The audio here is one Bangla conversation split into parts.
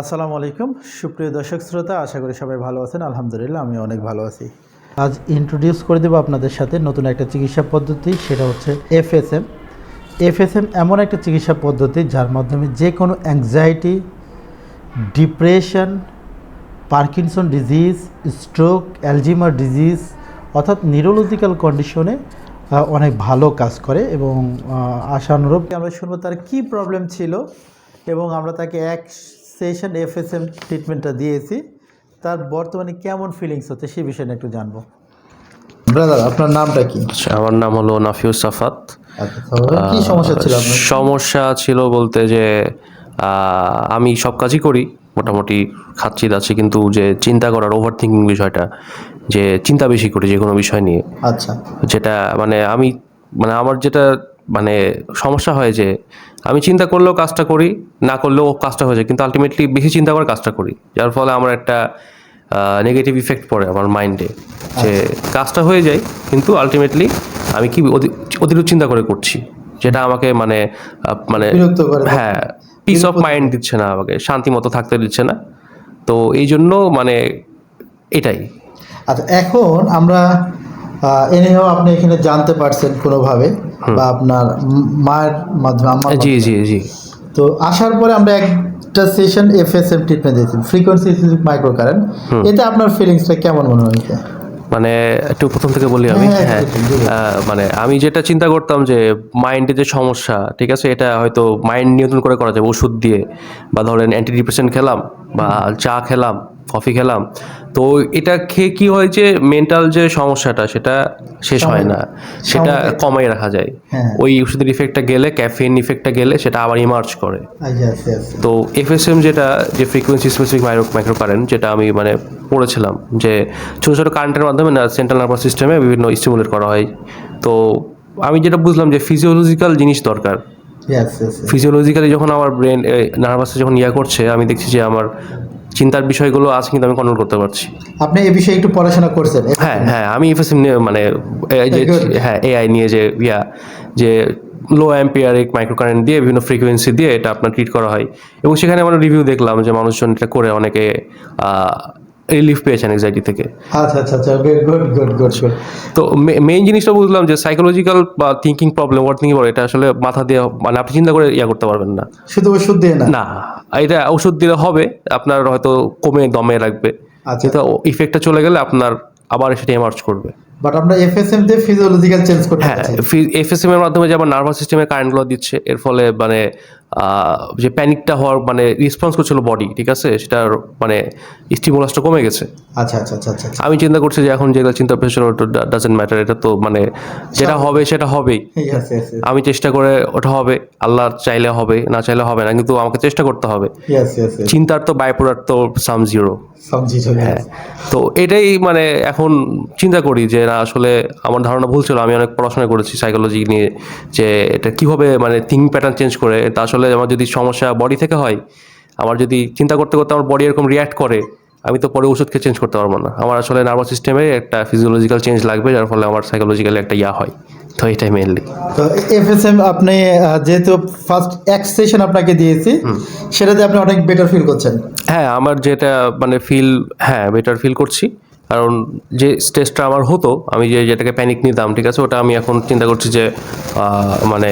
আসসালামু আলাইকুম। সুপ্রিয় দর্শক শ্রোতা, আশা করি সবাই ভালো আছেন। আলহামদুলিল্লাহ আমি অনেক ভালো আছি। আজ ইন্ট্রোডিউস করে দেবো আপনাদের সাথে নতুন একটা চিকিৎসা পদ্ধতি, সেটা হচ্ছে এফএসএম এফএসএম এমন একটা চিকিৎসা পদ্ধতি যার মাধ্যমে যে কোনো anxiety depression Parkinson disease stroke Alzheimer disease অর্থাৎ নিউরোলজিক্যাল কন্ডিশনে অনেক ভালো কাজ করে এবং আশানুরূপ। আমরা শুনব তার কী প্রবলেম ছিল এবং আমরা তাকে এক সেশন এফএসএম ট্রিটমেন্টটা দিয়েছি। তার বর্তমানে কেমন ফিলিংস হচ্ছে সেই বিষয়ে একটু জানব। ব্রাদার আপনার নামটা কি? আচ্ছা আমার নাম হলো নাফিউস সাফাত। কি সমস্যা ছিল সমস্যা ছিল বলতে যে আমি সব কাজই করি মোটামুটি খাচ্ছি দাচ্ছি কিন্তু যে চিন্তা করার ওভার থিঙ্কিং বিষয়টা যে চিন্তা বেশি করি যে কোনো বিষয় নিয়ে। আচ্ছা। যেটা মানে আমি মানে আমার যেটা মানে সমস্যা হয় যে আমি চিন্তা করলেও কাজটা করি না করলেও কাজটা হয়ে যায়। কিন্তু আলটিমেটলি বেশি চিন্তা করে কাজটা করি। যার ফলে আমার একটা নেগেটিভ ইফেক্ট পড়ে আমার মাইন্ডে যে কাজটা হয়ে যায় কিন্তু আলটিমেটলি আমি কি অতিরিক্ত চিন্তা করে করছি। যেটা আমাকে মানে মানে হ্যাঁ পিস অফ মাইন্ড দিচ্ছে না আমাকে শান্তি মতো থাকতে দিচ্ছে না। তো এই জন্য মানে এটাই। আচ্ছা এখন আমরা এনেও আপনি এখানে জানতে পারছেন কোনোভাবে। বা আপনার মায়ের মাধ্যমে আমার জি জি জি। তো আসার পরে আমরা একটা সেশন এফএসএম ট্রিটমেন্ট দিয়েছি ফ্রিকোয়েন্সি মাইক্রো কারেন্ট এতে আপনার ফিলিংসটা কেমন মনে হয়েছে মানে একটু প্রথম থেকে বলি আমি? হ্যাঁ, হ্যাঁ। মানে আমি যেটা চিন্তা করতাম যে মাইন্ডে যে সমস্যা ঠিক আছে? এটা হয়তো মাইন্ড নিয়ন্ত্রণ করে করা যাবে ওষুধ দিয়ে। বা ধরেন অ্যান্টি ডিপ্রেশন খেলাম বা চা খেলাম কফি খেলাম। তো এটা খেয়ে কি হয় যে মেন্টাল যে সমস্যাটা সেটা শেষ হয় না। সেটা কমাই রাখা যায়। হ্যাঁ। ওই ওষুধের ইফেক্টটা গেলে ক্যাফিন ইফেক্টটা গেলে সেটা আবার ইমার্জ করে। আচ্ছা আচ্ছা আচ্ছা। তো এফএসএম যেটা যে frequency specific micro micro current যেটা আমি মানে পড়েছিলাম যে ছোটো ছোটো কারেন্টের মাধ্যমে না সেন্ট্রাল নার্ভাস সিস্টেমে বিভিন্ন স্টিমুলেট করা হয়। তো আমি যেটা বুঝলাম যে ফিজিওলজিক্যাল জিনিস দরকার। ফিজিওলজিক্যালি যখন আমার ব্রেন নার্ভাসে যখন ইয়া করছে আমি দেখছি যে আমার চিন্তার বিষয়গুলো আজ কিন্তু আমি কন্ট্রোল করতে পারছি। আপনি এই বিষয়ে একটু পড়াশোনা করছেন হ্যাঁ হ্যাঁ আমি এফএসএম নিয়ে মানে. হ্যাঁ এআই নিয়ে যে ইয়া যে লো অ্যাম্পিয়ারিক মাইক্রোকারেন্ট দিয়ে বিভিন্ন ফ্রিকোয়েন্সি দিয়ে এটা আপনার ট্রিট করা হয়। এবং সেখানে আমরা রিভিউ দেখলাম যে মানুষজন এটা করে অনেকে রিলিফ পেয়েছেন এক্সাইটি থেকে। আচ্ছা আচ্ছা আচ্ছা গুড গুড গুড তো মেইন জিনিসটা বুঝলাম যে সাইকোলজিক্যাল বা থিঙ্কিং প্রবলেম ওভার থিঙ্কিং এটা আসলে মাথা দিয়ে মানে আপনি চিন্তা করে ইয়া করতে পারবেন না। শুধু ওষুধ দিয়ে না? না এটা ওষুধ দিলে হবে আপনার হয়তো কমে দমে রাখবে আচ্ছা। কিন্তু ইফেক্টটা চলে গেলে আপনার আবার সেটা এমার্জ করবে। বাট আমরা এফএসএম দিয়ে ফিজিওলজিক্যাল চেঞ্জ করতে হ্যাঁ এফএসএম এর মাধ্যমে যে আমার নার্ভাস সিস্টেমের কারেন্টগুলো দিচ্ছে এর ফলে মানে যে প্যানিকটা হওয়ার মানে রেসপন্স করছিল বডি ঠিক আছে? সেটার মানে স্টিমুলাসটা কমে গেছে। আচ্ছা আচ্ছা আচ্ছা আচ্ছা আমি চিন্তা করছি যে এখন যেগুলো চিন্তা পেছনে ডাজেন্ট ম্যাটার এটা তো মানে যেটা হবে সেটা হবেই। আমি চেষ্টা করে ওটা হবে আল্লাহ চাইলে হবে না চাইলে হবে না কিন্তু আমাকে চেষ্টা করতে হবে। চিন্তার তো বাইপোলার তো সাম জিরো হ্যাঁ তো এটাই মানে এখন চিন্তা করি যে না আসলে আমার ধারণা ভুল ছিল আমি অনেক পড়াশোনা করেছি সাইকোলজি নিয়ে যে এটা কীভাবে মানে থিঙ্ক প্যাটার্ন চেঞ্জ করে তা আসলে আমার যদি সমস্যা বডি থেকে হয় আমার যদি চিন্তা করতে করতে আমার বডি এরকম রিয়াক্ট করে আমি তো পরে ওষুধকে চেঞ্জ করতে পারব না। আমার আসলে নার্ভাস সিস্টেমে একটা ফিজিওলজিক্যাল চেঞ্জ লাগবে যার ফলে আমার সাইকোলজিক্যালি একটা ইয়া হয়। তো এটাই মেনলি তো এফএসএম আপনি যেহেতু ফার্স্ট এক সেশন আপনাকে দিয়েছি সেটাতে আপনি অনেক বেটার ফিল করছেন। হ্যাঁ আমার যেটা মানে ফিল হ্যাঁ বেটার ফিল করছি। কারণ যে স্ট্রেসটা আমার হতো আমি যে যেটাকে প্যানিক নিতাম ঠিক আছে? ওটা আমি এখন চিন্তা করছি যে মানে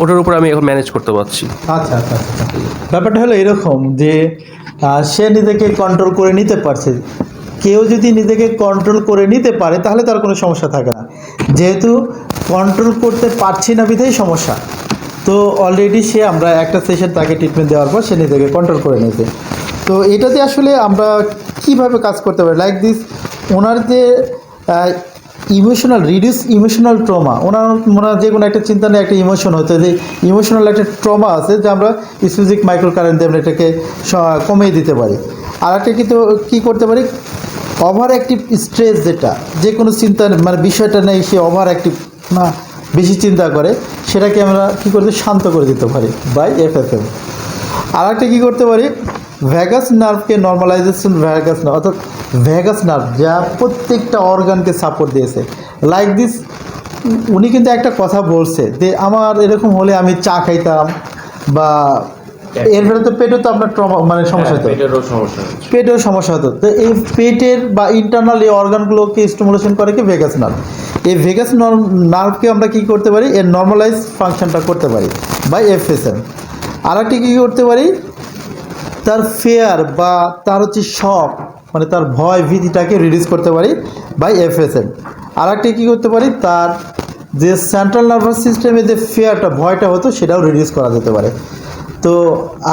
ওটার উপর আমি এখন ম্যানেজ করতে পারছি। আচ্ছা আচ্ছা আচ্ছা ব্যাপারটা হলো এরকম যে সে নিজেকে কন্ট্রোল করে নিতে পারছে। কেউ যদি নিজেকে কন্ট্রোল করে নিতে পারে, তাহলে তার কোনো সমস্যা থাকে না। যেহেতু কন্ট্রোল করতে পারছি না বিধেই সমস্যা। তো অলরেডি সে আমরা একটা সেশন তাকে ট্রিটমেন্ট দেওয়ার পর সে নিজেকে কন্ট্রোল করে নিয়েছে। তো এটাতে আসলে আমরা কীভাবে কাজ করতে পারি? লাইক দিস ওনার যে ইমোশনাল রিডিউস ইমোশনাল ট্রমা ওনার ওনার যে কোনো একটা চিন্তা নিয়ে একটা ইমোশন হতো যে ইমোশনাল একটা ট্রমা আছে যে আমরা স্পেসিফিক মাইক্রো কারেন্ট দিয়ে আমরা এটাকে কমিয়ে দিতে পারি। আর একটা কিন্তু কী করতে পারি? ওভার অ্যাক্টিভ স্ট্রেস যেটা, যে কোনো চিন্তা মানে বিষয়টা নেই সে ওভার অ্যাক্টিভ না, বেশি চিন্তা করে, সেটাকে আমরা কী করতে শান্ত করে দিতে পারি বাই এফএফএম আর একটা কী করতে পারি? ভ্যাগাস নার্ভকে নর্মালাইজেশন ভ্যাগাস নার্ভ অর্থাৎ ভ্যাগাস নার্ভ যা প্রত্যেকটা অর্গানকে সাপোর্ট দিয়েছে। লাইক দিস উনি কিন্তু একটা কথা বলছে যে আমার এরকম হলে আমি চা খাইতাম বা এর ফলে তো পেটে তো আপনার ট্রমা মানে সমস্যা হতো। পেটেরও সমস্যা পেটেও সমস্যা হতো। তো এই পেটের বা ইন্টারনাল এই অর্গানগুলোকে স্টিমুলেশন করে কি ভেগাস নার্ভ এই ভেগাস নার্ভকে আমরা কি করতে পারি? এর নর্মালাইজ ফাংশনটা করতে পারি বাই এফএসএন আর একটি কী করতে পারি? তার ফেয়ার বা তার হচ্ছে শখ মানে তার ভয় ভীতিটাকে রিডিউস করতে পারি বাই এফএসএন আর একটি কী করতে পারি? তার যে সেন্ট্রাল নার্ভাস সিস্টেমে যে ফেয়ারটা ভয়টা হতো, সেটাও রিডিউস করা যেতে পারে। তো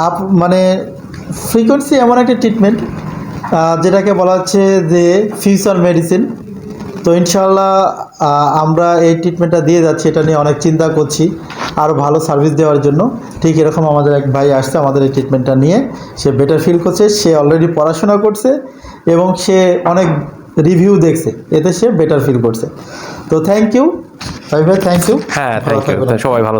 আপ মানে ফ্রিকোয়েন্সি এমন একটা ট্রিটমেন্ট যেটাকে বলা হচ্ছে যে ফিউচার মেডিসিন তো ইনশাল্লাহ আমরা এই ট্রিটমেন্টটা দিয়ে যাচ্ছি এটা নিয়ে অনেক চিন্তা করছি আরও ভালো সার্ভিস দেওয়ার জন্য। ঠিক এরকম আমাদের এক ভাই আসছে আমাদের এই ট্রিটমেন্টটা নিয়ে সে বেটার ফিল করছে সে অলরেডি পড়াশোনা করছে এবং সে অনেক রিভিউ দেখছে এতে সে বেটার ফিল করছে। তো থ্যাংক ইউ ভাই ভাই থ্যাংক ইউ হ্যাঁ থ্যাংক ইউ সবাই ভালো